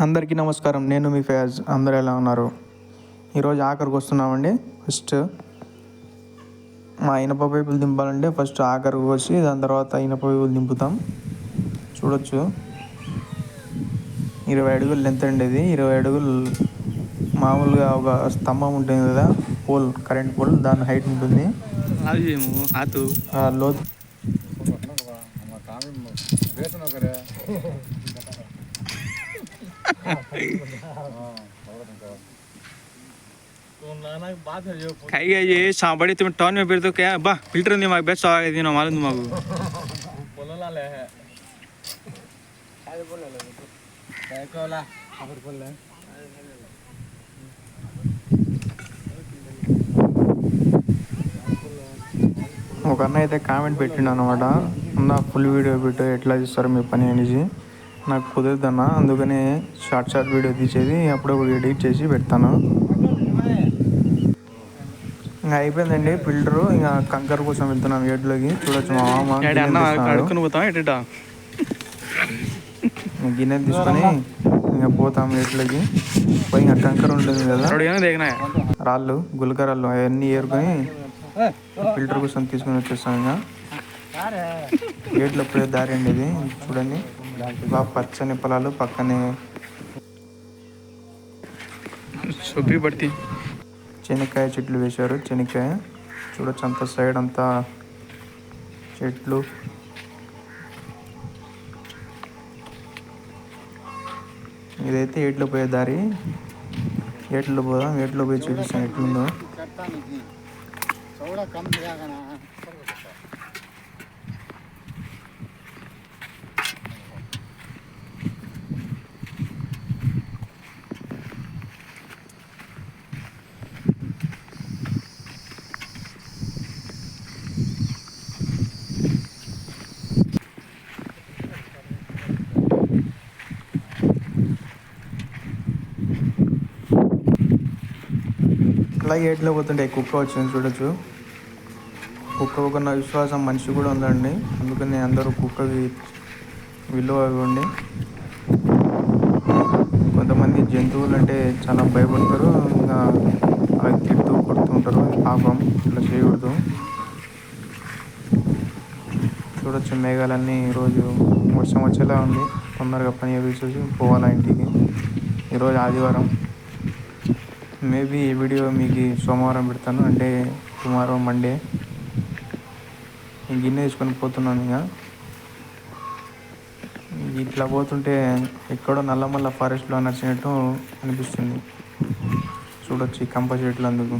అందరికీ నమస్కారం. నేను మీ ఫయాజ్. అందరూ ఎలా ఉన్నారు? ఈరోజు ఆఖరికి వస్తున్నామండి. ఫస్ట్ మా ఇనప పైపులు దింపాలంటే ఫస్ట్ ఆఖరు కోసి దాని తర్వాత ఇనప పైపులు దింపుతాం. చూడొచ్చు. ఇరవై అడుగులు లెంత్ అండి ఇది. ఇరవై అడుగులు మామూలుగా ఒక స్తంభం ఉంటుంది కదా పోల్ కరెంట్ పోల్ దాని హైట్ ఉంటుంది. అది ఆతు. ఆ లోతు. काही काय ये सांबाडी तुम्ही टॉन में फिरतो क्या बा फिल्टर नहीं माग बेस्ट आगे दिन मालूम मागू ఒక అన్న అయితే కామెంట్ పెట్టిండు అనమాట అన్న ఫుల్ వీడియో పెట్టు ఎట్లా చేస్తారు మీ పని అనేసి నాకు కుదరదు అన్న అందుకని షార్ట్ షార్ట్ వీడియో తీసేది. అప్పుడప్పుడు ఎడిట్ చేసి పెడతాను. ఇంకా అయిపోయిందండి ఫిల్టరు. ఇంకా కంకర్ కోసం వెళ్తున్నాం ఏడ్లోకి చూడొచ్చు మా మామ గిన్నె తీసుకొని ఇంకా పోతాం ఏట్లోకి పోయి ఇంకా కంకర్ ఉంటుంది కదా. రాళ్ళు గులకరాళ్ళు అవన్నీ ఏరుకొని ఫిల్టర్ కోసం తీసుకొని వచ్చేస్తాం ఇంకా. గేట్లో పోయే దారి అండి ఇది. చూడండి. బాగా పచ్చని పొలాలు పక్కనే సొబ్బి పడితే చెనక్కాయ చెట్లు వేశారు. చెనక్కాయ చూడొచ్చు అంత సైడ్ అంతా చెట్లు. ఇదైతే ఏట్లో పోయే దారి. ఏట్లో పోదాం. ఏట్లో పోయి చూపిస్తాను ఎట్లుందో. అలాగే ఏట్లో పోతుంటే కుక్క వచ్చింది చూడొచ్చు. కుక్క ఒక విశ్వాసం మనిషి కూడా ఉందండి. అందుకని అందరూ కుక్కకి విలువ ఇవ్వండి. కొంతమంది జంతువులు అంటే చాలా భయపడతారు. ఇంకా అలా తిడుతూ కొడుతుంటారు పాపం ఇట్లా చేయకూడదు. చూడొచ్చు మేఘాలన్నీ ఈరోజు వర్షం వచ్చేలా ఉంది. తొందరగా పని చేసేసి పోవాలా ఇంటికి. ఈరోజు ఆదివారం. మేబీ ఈ వీడియో మీకు సోమవారం పెడతాను అంటే టుమారో మండే. గిన్నె తీసుకొని పోతున్నాను ఇక. ఇట్లా పోతుంటే ఎక్కడో నల్లమల్ల ఫారెస్ట్లో నడిచినట్టు అనిపిస్తుంది. చూడొచ్చు ఈ కంప చెట్లు అందుకు.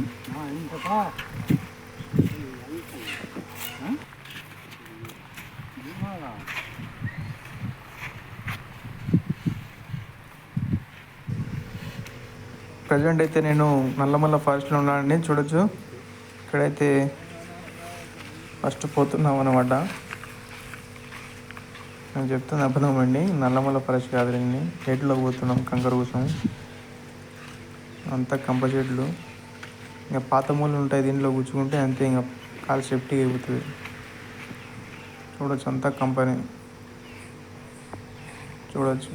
ప్రజెంట్ అయితే నేను నల్లమల్ల ఫారెస్ట్లో ఉన్నానండి చూడొచ్చు. ఇక్కడైతే ఫస్ట్ పోతున్నాం అనమాట నేను చెప్తుంది అబద్ధం అండి నల్లమల్ల ఫారెస్ట్ కాదండి చెట్లో పోతున్నాం కంకర కోసం. అంతా కంప చెట్లు. ఇంకా పాత మూలు ఉంటాయి దీంట్లో కూర్చుకుంటే అంతే ఇంకా కాలు సేఫ్టీ అయిపోతుంది. చూడొచ్చు అంతా కంపెనీ. చూడొచ్చు.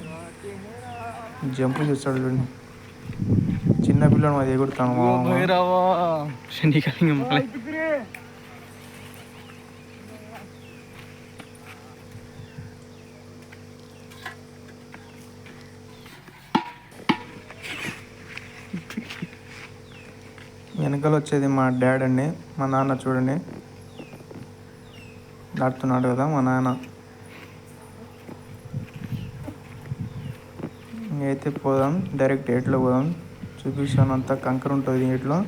జంప్ చేస్తాడు చూడండి. చిన్న పిల్లడు మాది ఎగురుతాను మా మళ్ళీ వెనకాల వచ్చేది మా డాడ్ అండి మా నాన్న చూడండి. దాటుతున్నాడు కదా మా నాన్న. అయితే పోదాం డైరెక్ట్ ఏట్లో పోదాం. చూపిస్తాను అంతా కంకర ఉంటుంది ఏట్లో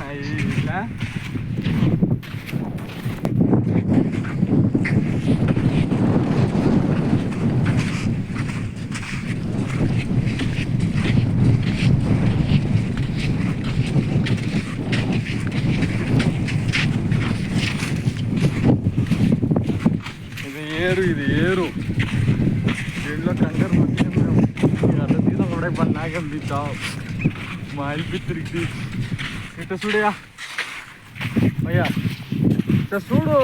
నీళ్ళు ఇట్లా? ఇది ఏరు ఇది ఏరు. దీంట్లో కంగారు మేము కూడా మా ఇల్లు తిరిగి ఇట్లా చూడయా అయ్యా. ఇట్లా చూడు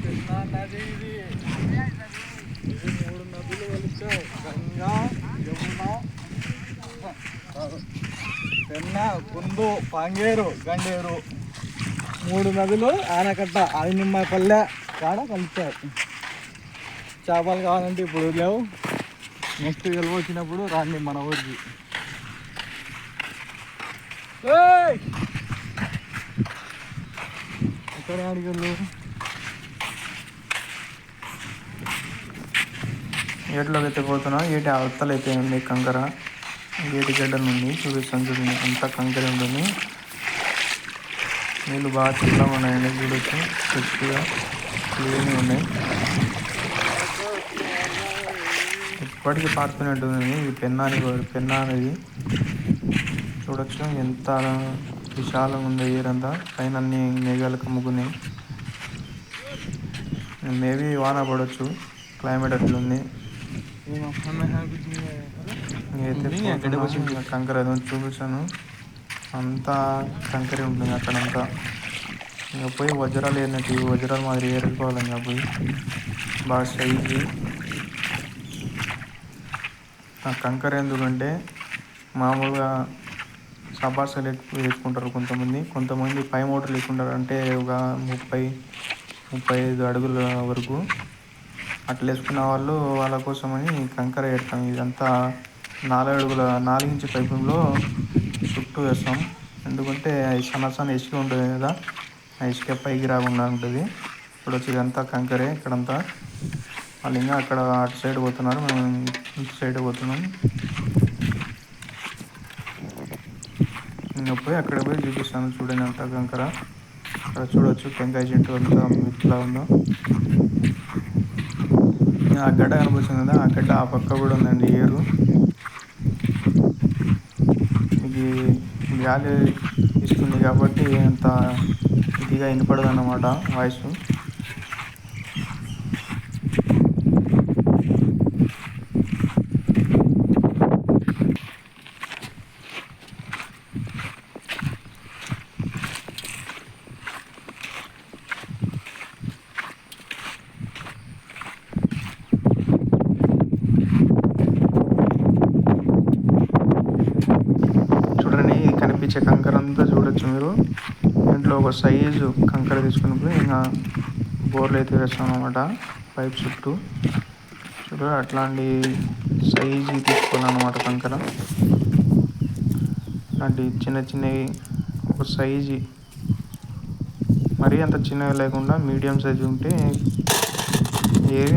కృష్ణా నది ఇది ఇది మూడు నదులు కలిసావు గంగా యమున పెన్న కుందు పాంగేరు గండేరు. మూడు నదులు ఆనకట్ట అది నిమ్మపల్లె కాడ కలిసారు చేపలు కావాలంటే ఇప్పుడు లేవు నెక్స్ట్ గెలువ వచ్చినప్పుడు రాండి మన ఊరికి. ఎక్కడ అడిగలు ఏటిలోకి అయితే పోతున్నాం ఏటి అవతల అయితే ఉంది కంకర? ఏటి నుండి ఉంది చూపిస్తాను చూడండి. అంతా కంకర ఉంటుంది నీళ్ళు బాగా చల్లగా ఉన్నాయండి. చూడొచ్చు. ఫ్రెష్గా క్లీన్గా ఉన్నాయి. ఇప్పటికీ ఉంది ఇది పెన్నాని పెన్నా అనేది చూడొచ్చు. ఎంత విశాలంగా ఉంది ఏరంతా పైన అన్ని మేఘాలు కమ్ముకున్నాయి. మేబీ వాన పడవచ్చు క్లైమేట్ అట్లుంది. అయితే. కంకర ఉంది చూపించాను. అంతా కంకరే ఉంటుంది అక్కడంతా. ఇంకా పోయి వజ్రాలు ఏరినట్టు ఈ వజ్రాలు మాదిరి ఏరుకోవాలి ఇంకా పోయి. బాగా సైజు ఆ కంకర ఎందుకంటే మామూలుగా సబాసలు ఎక్కువ వేసుకుంటారు కొంతమంది. కొంతమంది పై మోటార్లు వేసుకుంటారు అంటే ఒక ముప్పై ముప్పై ఐదు అడుగుల వరకు అట్లా వేసుకున్న వాళ్ళు వాళ్ళ కోసమని కంకర వేస్తాం ఇదంతా నాలుగు అడుగుల నాలుగు ఇంచు పైపులో చుట్టూ వేస్తాం. ఎందుకంటే అవి సన్న సన్న ఇసుక ఉంటుంది కదా. ఆ ఇసుక పైకి రాకుండా ఉంటుంది. ఇప్పుడు వచ్చి ఇదంతా కంకరే ఇక్కడంతా. వాళ్ళు ఇంకా అక్కడ అటు సైడ్ పోతున్నారు. మేము ఇటు సైడ్ పోతున్నాం. ఇంకా పోయి అక్కడ పోయి చూపిస్తాను చూడండి అంతా కంకర. అక్కడ చూడొచ్చు టెంకాయ చెట్టు అంతా ఇట్లా ఉందో. ఆ గడ్డ కనిపిస్తుంది కదా. ఆ గడ్డ ఆ పక్క కూడా ఉందండి ఏరు ఇది గాలి ఇస్తుంది కాబట్టి అంత ఇదిగా వినపడదు అన్నమాట వాయిస్ చూడండి ఈ కనిపించే కంకర అంతా మీరు దీంట్లో ఒక సైజు కంకర తీసుకుని పోయి ఇంకా బోర్లు అయితే వేస్తాం అనమాట పైప్ చుట్టూ. చూడు అట్లాంటి సైజు తీసుకోవాలన్నమాట కంకర. అలాంటి చిన్న చిన్నవి ఒక సైజు. మరీ అంత చిన్నగా లేకుండా మీడియం సైజు ఉంటే ఏవి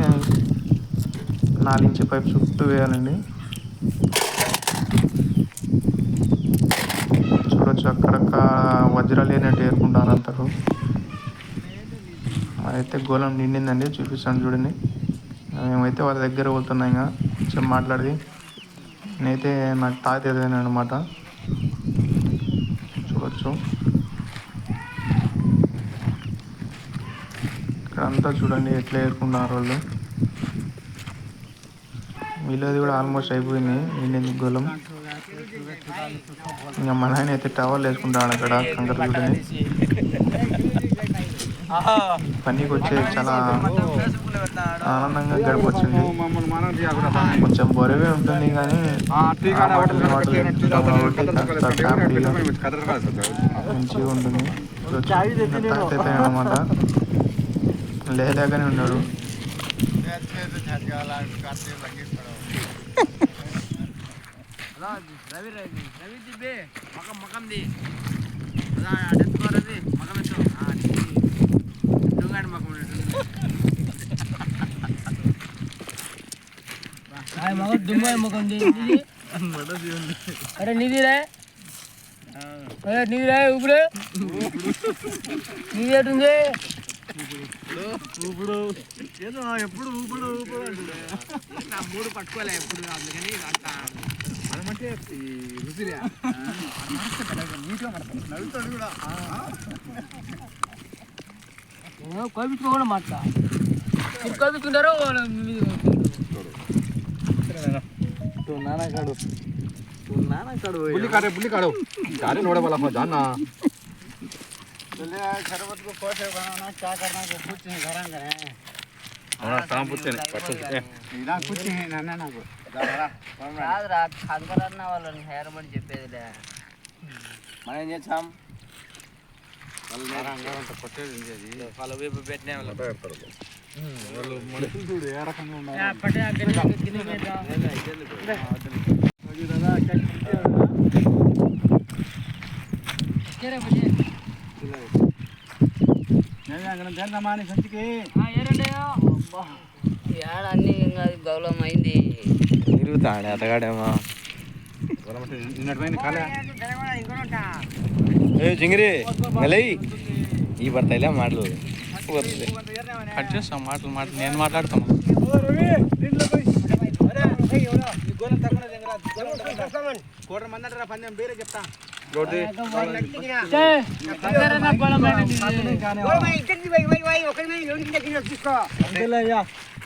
నాలుగించే పైప్ చుట్టూ వేయాలండి. చూడొచ్చు అక్కడక్క వజ్రాలు లేనట్టు ఏరుకుంటారు అంతకు. అయితే గోళం నిండిందండి చూపిస్తాను చూడండి. మేమైతే వాళ్ళ దగ్గర పోతున్నాం ఇంకా కొంచెం మాట్లాడి. నేనైతే నాకు తాతేదని అనమాట చూడొచ్చు. ఇక్కడ అంతా చూడండి ఎట్లా ఏరుకుంటున్నారు వాళ్ళు. వీళ్ళది కూడా ఆల్మోస్ట్ అయిపోయింది నిండింది గొలం ఇంకా మన ఆయన అయితే టవల్ వేసుకుంటాడు అక్కడ కంకర పనికి వచ్చే చాలా ఆనందంగా గడపొచ్చింది. కొంచెం బొరవే ఉంటుంది కానీ మంచిగా ఉంటుంది. తాత అనమాట లేదాగానే ఉన్నాడు. రవి రవి రవి దిబ్బే మకం మకం ది అదా అడెత్తుకోరది మకం ఎత్తు టుంగాడి మకం మగ దుమ్మ ముఖం నీది అరే నీదిరా అరే నీదిరా ఇప్పుడు నీది ఎటుంది ఊపుడు ఏదో ఎప్పుడు ఊపుడు ఊపుడు అంటుండే నా మూడు పట్టుకోలే ఎప్పుడు అందుకని అంత అంటే ఈ రుచిరే నీట్గా మాట్లాడు నడుతాడు కూడా. కోపించుకోకుండా మాట్లా. కోపించుకుంటారో నాన్నకాడు నాన్నకాడు పుల్లికాడే పుల్లికాడు దారి నోడబల దాన్న शरबत को कैसे बनाना क्या करना को कुछ नहीं घर में కాదురా కంకరన్న వాళ్ళని హెయిర్ మని చెప్పేదిలే. మనం ఏం చేసాం కొట్టేది ఉంది అది? వాళ్ళ వైపు పెట్టిన వాళ్ళు. మనుషులు చూడు ఏ రకంగా ఉన్నారు. పట్టే మాని సంచికి? ఏడ అన్ని ఇంకా గౌరవం అయింది. తిరుగుతాడే అతగాడేమో ఏ జింగిరి మెలై ఈ పడతాయిలే మాటలు కట్ చేస్తాం మాటలు మాటలు నేను మాట్లాడతాను కోట పందెం చెప్తా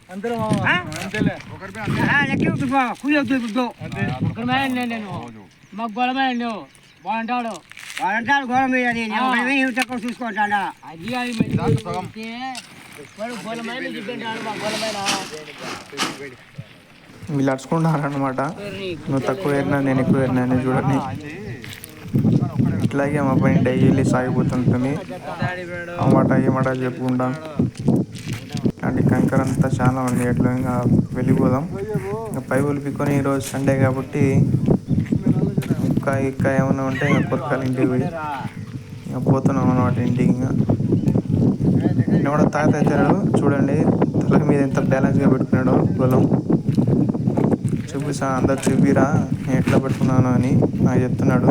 మామ అంతేలే. ఒకరి నేను. మాకు గొడవ నువ్వు బాగుంటాడు. వాడంటాడు చూసుకుంటాడా అది అది వీళ్ళు అడుచుకుంటారనమాట నువ్వు తక్కువ ఏరినా నేను ఎక్కువ ఏరినా అని చూడండి. ఇట్లాగే మా పైన డైలీ సాగిపోతుంటుంది. ఆ మాట ఈ మాట చెప్పుకుంటా. అంటే కంకర అంతా చాలా ఉంది. ఎట్లా ఇంకా వెళ్ళిపోదాం ఇంకా పై ఒలిపికొని ఈరోజు సండే కాబట్టి ఇంకా ఇంకా ఏమైనా ఉంటే ఇంకా కొరకాలి ఇంటికి పోయి ఇంకా పోతున్నాం అనమాట ఇంటికి ఇంకా. నేను కూడా తాత తెచ్చాడు చూడండి తల మీద ఎంత బ్యాలెన్స్గా పెట్టుకున్నాడు పొలం చూపిస్తా అందరు చూపిరా నేను ఎట్లా పెట్టుకున్నాను అని నాకు చెప్తున్నాడు.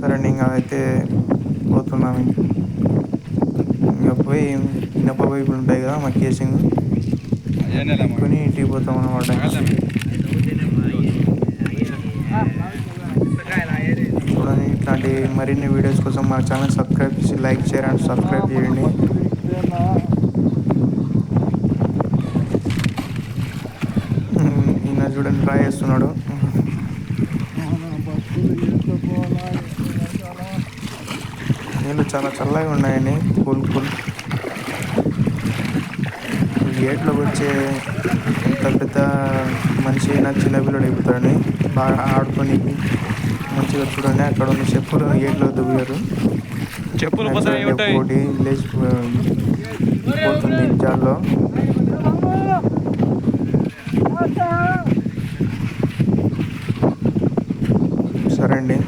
సరే ఇంకా అయితే పోతున్నాం పోయి ఇనప పైపులు ఉంటాయి కదా మా కేసింగ్ కొని ఇంటికి పోతాం అనమాట చూడండి ఇట్లాంటి మరిన్ని వీడియోస్ కోసం మా ఛానల్ సబ్స్క్రైబ్ చేసి లైక్ షేర్ అండ్ సబ్స్క్రైబ్ చేయండి. ఈయన చూడండి ట్రై చేస్తున్నాడు. నీళ్ళు చాలా చల్లగా ఉన్నాయండి కూల్ కూల్ గేట్లోకి వచ్చే పెద్ద పెద్ద మంచి చిన్న పిల్లలు ఎక్కుతాడని బాగా ఆడుకొని మంచిగా చూడండి. అక్కడ ఉన్న చెప్పులు గేట్లో దిగారు చెప్పులు పోటీ లేచిపోతుంది జాల్లో. సరే అండి.